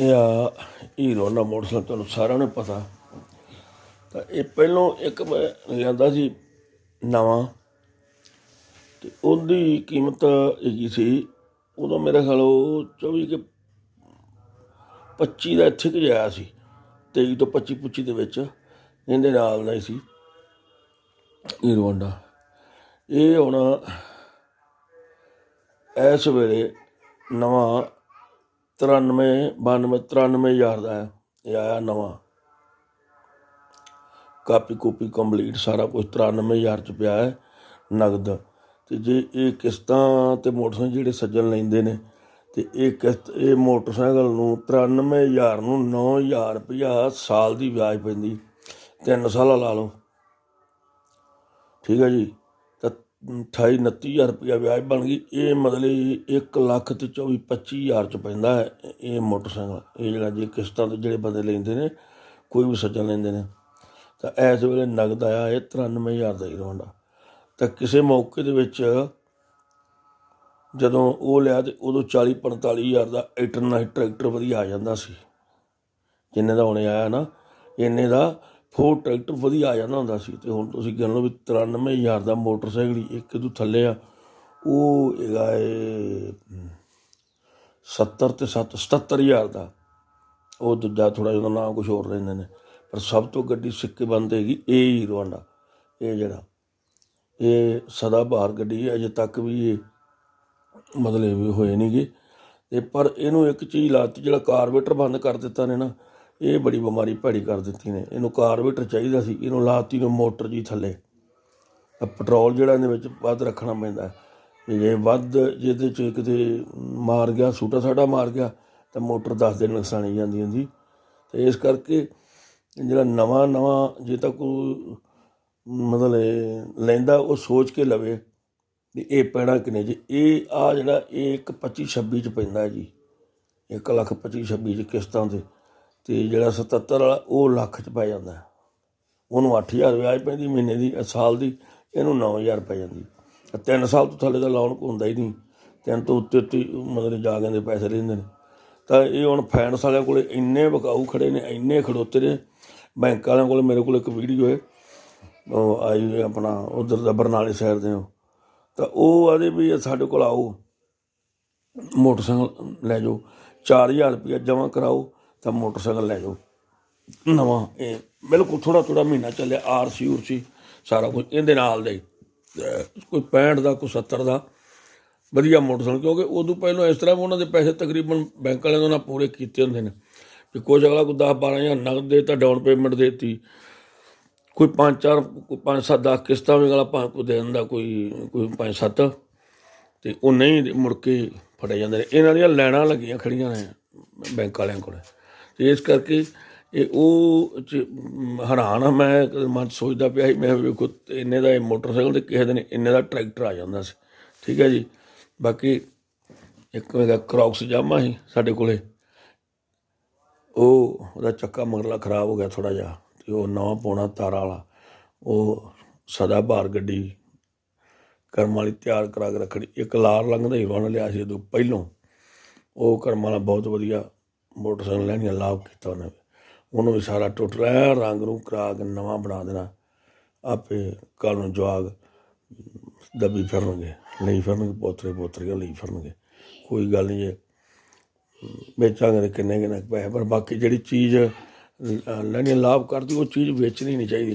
ਇਹ ਆ ਹੀਰੋ ਦਾ ਮੋਟਰਸਾਈਕਲ, ਤੁਹਾਨੂੰ ਸਾਰਿਆਂ ਨੂੰ ਪਤਾ। ਤਾਂ ਇਹ ਪਹਿਲੋਂ ਇੱਕ ਮੈਂ ਲਿਆਂਦਾ ਸੀ ਨਵਾਂ, ਤੇ ਉਹਦੀ ਕੀਮਤ ਹੈਗੀ ਸੀ ਉਦੋਂ ਮੇਰੇ ਖਿਆਲ ਉਹ 24 ਕੇ 25 ਦਾ ਇੱਥੇ ਕਿ ਜਾਇਆ ਸੀ 23 ਤੋਂ 25 25 ਦੇ ਵਿੱਚ, ਇਹਦੇ ਨਾਲ ਦਾ ਹੀ ਸੀ ਹੀਰੋ ਹੋਂਡਾ। ਇਹ ਹੁਣ ਇਸ ਵੇਲੇ ਨਵਾਂ 93 92 93 ਹਜ਼ਾਰ ਦਾ ਇਹ ਆਇਆ ਨਵਾਂ। ਕਾਪੀ ਕੋਪੀ ਕੰਪਲੀਟ, ਸਾਰਾ ਕੁਝ 93 ਹਜ਼ਾਰ ਚ ਪਿਆ ਹੈ, ਨਗਦ। ਤੇ ਜੇ ਇਹ ਕਿਸ਼ਤਾਂ ਤੇ ਮੋਟਰਸਾਈਕਲ ਜਿਹੜੇ ਸੱਜਣ ਲੈਂਦੇ ਨੇ, ਤੇ ਇਹ ਕਿਸ਼ਤ, ਇਹ ਮੋਟਰਸਾਈਕਲ ਨੂੰ 93 ਹਜ਼ਾਰ ਨੂੰ 9000 ਰੁਪਇਆ ਸਾਲ ਦੀ ਵਿਆਜ ਪੈਂਦੀ। ਤਿੰਨ ਸਾਲਾ ਲਾ ਲਓ। ਠੀਕ ਹੈ ਜੀ? 28 29000 ਰੁਪਇਆ ਵਿਆਜ ਬਣ ਗਈ। ਇਹ ਮਤਲਬ 1 ਲੱਖ ਤੇ 24 25000 ਚ ਪੈਂਦਾ ਹੈ ਇਹ ਮੋਟਰਸਾਈਕਲ। ਇਹ ਜਿਹੜਾ ਜੇ ਕਿਸ਼ਤਾਂ ਤੇ ਜਿਹੜੇ ਬੰਦੇ ਲੈਂਦੇ ਨੇ, ਕੋਈ ਵੀ ਸੱਜਣ ਲੈਂਦੇ ਨੇ। ਤਾਂ ਇਸ ਵੇਲੇ ਨਗਦ ਆਇਆ ਇਹ 93000 ਦਾ ਹੀਰੋ ਹੋਂਡਾ ਤਾਂ ਕਿਸੇ ਮੌਕੇ ਦੇ ਵਿੱਚ ਜਦੋਂ ਉਹ ਲਿਆ ਤੇ ਉਦੋਂ 40 45000 ਦਾ ਇਟਰਨਲ ਟਰੈਕਟਰ ਵਧੀਆ ਆ ਜਾਂਦਾ ਸੀ। ਜਿੰਨੇ ਦਾ ਹੁਣੇ ਆਇਆ ਨਾ, ਇੰਨੇ ਦਾ ਫੋਰ ਟਰੈਕਟਰ ਵਧੀਆ ਆ ਜਾਂਦਾ ਹੁੰਦਾ ਸੀ ਤੇ ਹੁਣ ਤੁਸੀਂ ਕਹਿ ਲਓ ਵੀ 93000 ਦਾ ਮੋਟਰਸਾਈਕਲ ਇੱਕ ਤੋਂ ਥੱਲੇ ਆ, ਉਹ ਹੈਗਾ ਏ 70 ਤੇ 7 77000 ਦਾ। ਉਹ ਦੂਜਾ ਥੋੜਾ ਜਿਹਾ ਨਾਮ ਕੁਝ ਹੋਰ ਲੈਂਦੇ ਨੇ। ਪਰ ਸਭ ਤੋਂ ਗੱਡੀ ਸਿੱਕੇ ਬੰਦ ਹੈਗੀ ਇਹ ਹੀਰੋ ਹੋਂਡਾ ਇਹ ਜਿਹੜਾ, ਇਹ ਸਦਾ ਬਹਾਰ ਗੱਡੀ ਹੈ, ਅਜੇ ਤੱਕ ਵੀ ਇਹ ਮਤਲਬ ਵੀ ਹੋਏ ਨਹੀਂਗੇ ਤੇ ਪਰ ਇਹਨੂੰ ਇੱਕ ਚੀਜ਼ ਲਾਤੀ, ਜਿਹੜਾ ਕਾਰਬੇਟਰ ਬੰਦ ਕਰ ਦਿੱਤਾ ਨੇ ਨਾ ਇਹ ਬੜੀ ਬਿਮਾਰੀ ਭੈੜੀ ਕਰ ਦਿੱਤੀ ਨੇ। ਇਹਨੂੰ ਕਾਰਬੇਟਰ ਚਾਹੀਦਾ ਸੀ। ਇਹਨੂੰ ਲਾਤੀ ਨੂੰ ਮੋਟਰ ਜੀ ਥੱਲੇ। ਤਾਂ ਪੈਟਰੋਲ ਜਿਹੜਾ ਇਹਦੇ ਵਿੱਚ ਵੱਧ ਰੱਖਣਾ ਪੈਂਦਾ ਵੀ ਜੇ ਵੱਧ ਜਿਹਦੇ ਚ ਕਿਤੇ ਮਾਰ ਗਿਆ, ਸੂਟਾ ਸਾਡਾ ਮਾਰ ਗਿਆ, ਤਾਂ ਮੋਟਰ ਦੱਸ ਦਿਨ ਨੁਕਸਾਨੀ ਜਾਂਦੀ ਹੁੰਦੀ। ਤੇ ਇਸ ਕਰਕੇ ਜਿਹੜਾ ਨਵਾਂ ਨਵਾਂ ਜੇ ਤਾਂ ਕੋਈ ਮਤਲਬ ਲੈਂਦਾ, ਉਹ ਸੋਚ ਕੇ ਲਵੇ ਵੀ ਇਹ ਪੈਣਾ ਕਿ ਨਹੀਂ ਜੀ ਇਹ ਆ ਜਿਹੜਾ ਇਹ ਇੱਕ 25 26 ਚ ਪੈਂਦਾ ਜੀ। 1 ਲੱਖ 25 26 ਚ ਕਿਸ਼ਤਾਂ ਤੇ। ਤੇ ਜਿਹੜਾ 77 ਵਾਲਾ, ਉਹ ਲੱਖ ਚ ਪੈ ਜਾਂਦਾ ਹੈ। ਉਹਨੂੰ 8000 ਵਿਆਜ ਪੈਂਦੀ, ਮਹੀਨੇ ਦੀ ਸਾਲ ਦੀ, ਇਹਨੂੰ 9000 ਪੈ ਜਾਂਦੀ। ਤਿੰਨ ਸਾਲ ਤੋਂ ਥੱਲੇ ਦਾ ਲੋਨ ਹੁੰਦਾ ਹੀ ਨਹੀਂ। ਤਿੰਨ ਤੋਂ ਉੱਤੇ ਉੱਤੇ ਮਤਲਬ ਜਾ ਕੇ ਦੇ ਪੈਸੇ ਲੈਂਦੇ ਨੇ। ਤਾਂ ਇਹ ਹੁਣ ਫਾਈਨੈਂਸ ਵਾਲਿਆਂ ਕੋਲੇ ਇੰਨੇ ਵਿਕਾਊ ਖੜੇ ਨੇ, ਇੰਨੇ ਖੜੋਤੇ ਨੇ। ਬੈਂਕ ਵਾਲਿਆਂ ਕੋਲੇ ਮੇਰੇ ਕੋਲ ਇੱਕ ਵੀਡੀਓ ਹੈ। ਉਹ ਆਈ ਆਪਣਾ, ਉਧਰ ਦਾ ਬਰਨਾਲੇ ਸ਼ਹਿਰ ਦੇ ਉਹ। ਤਾਂ ਉਹ ਆਦੇ ਵੀ ਸਾਡੇ ਕੋਲ ਆਓ। ਮੋਟਰਸਾਈਕਲ ਲੈ ਜਾਓ। 4000 ਰੁਪਇਆ ਜਮ੍ਹਾਂ ਕਰਾਓ। ਤਾਂ ਮੋਟਰਸਾਈਕਲ ਲੈ ਜਾਓ। ਨਵਾਂ, ਇਹ ਬਿਲਕੁਲ ਥੋੜਾ ਥੋੜਾ ਮਹੀਨਾ ਚੱਲਿਆ ਆਰਸੀ ਉਰਸੀ ਸਾਰਾ ਕੁਝ ਇਹਦੇ ਨਾਲ ਦੇ ਕੋਈ 65 ਦਾ, ਕੋਈ 70 ਦਾ। ਵਧੀਆ ਮੋਟਰਸਾਈਕਲ, ਕਿਉਂਕਿ ਉਦੋਂ ਪਹਿਲਾਂ ਇਸ ਤਰ੍ਹਾਂ ਵੀ ਉਹਨਾਂ ਦੇ ਪੈਸੇ ਤਕਰੀਬਨ ਬੈਂਕ ਵਾਲਿਆਂ ਤੋਂ ਨਾ ਪੂਰੇ ਕੀਤੇ ਹੁੰਦੇ ਨੇ। ਵੀ ਕੁਝ ਅਗਲਾ ਕੋਈ 10 12000 ਨਗਦ ਦੇ ਤਾਂ ਡਾਊਨ ਪੇਮੈਂਟ ਦੇਤੀ। ਕੋਈ 5 4 ਕੋਈ 5 7 10 ਕਿਸ਼ਤਾਂ ਵੀ ਅਗਲਾ ਭਾਵੇਂ ਕੋਈ ਦੇ ਦਿੰਦਾ, ਕੋਈ ਕੋਈ 5 7 ਤੇ ਉਹ ਨਹੀਂ ਮੁੜ ਕੇ ਫੜੇ ਜਾਂਦੇ ਨੇ। ਇਹਨਾਂ ਦੀਆਂ ਲੈਣਾ ਲੱਗੀਆਂ ਖੜੀਆਂ ਨੇ ਬੈਂਕ ਵਾਲਿਆਂ ਕੋਲ। ਤੇ ਇਸ ਕਰਕੇ ਇਹ ਉਹ ਚ ਹੈਰਾਨ ਆ, ਮੈਂ ਮਨ 'ਚ ਸੋਚਦਾ ਪਿਆ ਸੀ, ਮੈਂ ਵੇਖੋ, ਇੰਨੇ ਦਾ ਇਹ ਮੋਟਰਸਾਈਕਲ ਤੇ ਕਿਸੇ ਦਿਨ ਇੰਨੇ ਦਾ ਟਰੈਕਟਰ ਆ ਜਾਂਦਾ ਸੀ। ਠੀਕ ਹੈ ਜੀ? ਬਾਕੀ ਇੱਕ ਮੇਰਾ ਕ੍ਰੌਕਸ ਜਾਮਾ ਸੀ ਸਾਡੇ ਕੋਲੇ। ਉਹ, ਉਹਦਾ ਚੱਕਾ ਮਗਰਲਾ ਖਰਾਬ ਹੋ ਗਿਆ ਥੋੜਾ ਜਿਹਾ, ਤੇ ਉਹ ਨਵਾਂ ਪਾਉਣਾ ਤਾਰਾ ਵਾਲਾ। ਉਹ ਸਦਾ ਬਾਹਰ ਗੱਡੀ ਕਰਮ ਵਾਲੀ ਤਿਆਰ ਕਰਾ ਕੇ ਰੱਖਣੀ। ਇੱਕ ਲਾਲ ਲੰਘਦਾ ਦਾ ਹੀਰੋ ਨੇ ਲਿਆ ਸੀ ਉਦੋਂ ਪਹਿਲੋਂ। ਉਹ ਕਰਮ ਵਾਲਾ ਬਹੁਤ ਵਧੀਆ ਮੋਟਰਸਾਈਕਲ ਲੈਣੀਆਂ ਲਾਭ ਕੀਤਾ ਉਹਨੇ। ਉਹਨੂੰ ਵੀ ਸਾਰਾ ਟੁੱਟ ਰਿਹਾ ਰੰਗ ਨੂੰ ਕਰਾ ਕੇ ਨਵਾਂ ਬਣਾ ਦੇਣਾ। ਆਪੇ ਕੱਲ ਨੂੰ ਜਵਾਗ ਦੱਬੀ ਫਿਰਨਗੇ ਲਈ ਫਿਰਨਗੇ ਪੋਤਰੇ ਪੋਤਰੀਆਂ ਲਈ ਫਿਰਨਗੇ। ਕੋਈ ਗੱਲ ਨਹੀਂ ਜੇ ਵੇਚਾਂਗੇ ਤਾਂ ਕਿੰਨੇ ਕਿੰਨੇ ਕੁ ਪੈਸੇ ਪਰ ਬਾਕੀ ਜਿਹੜੀ ਚੀਜ਼ ਅ, ਲੈਣੀ ਲਾਭ ਕਰਦੀ ਉਹ ਚੀਜ਼ ਵੇਚਣੀ ਨਹੀਂ ਚਾਹੀਦੀ।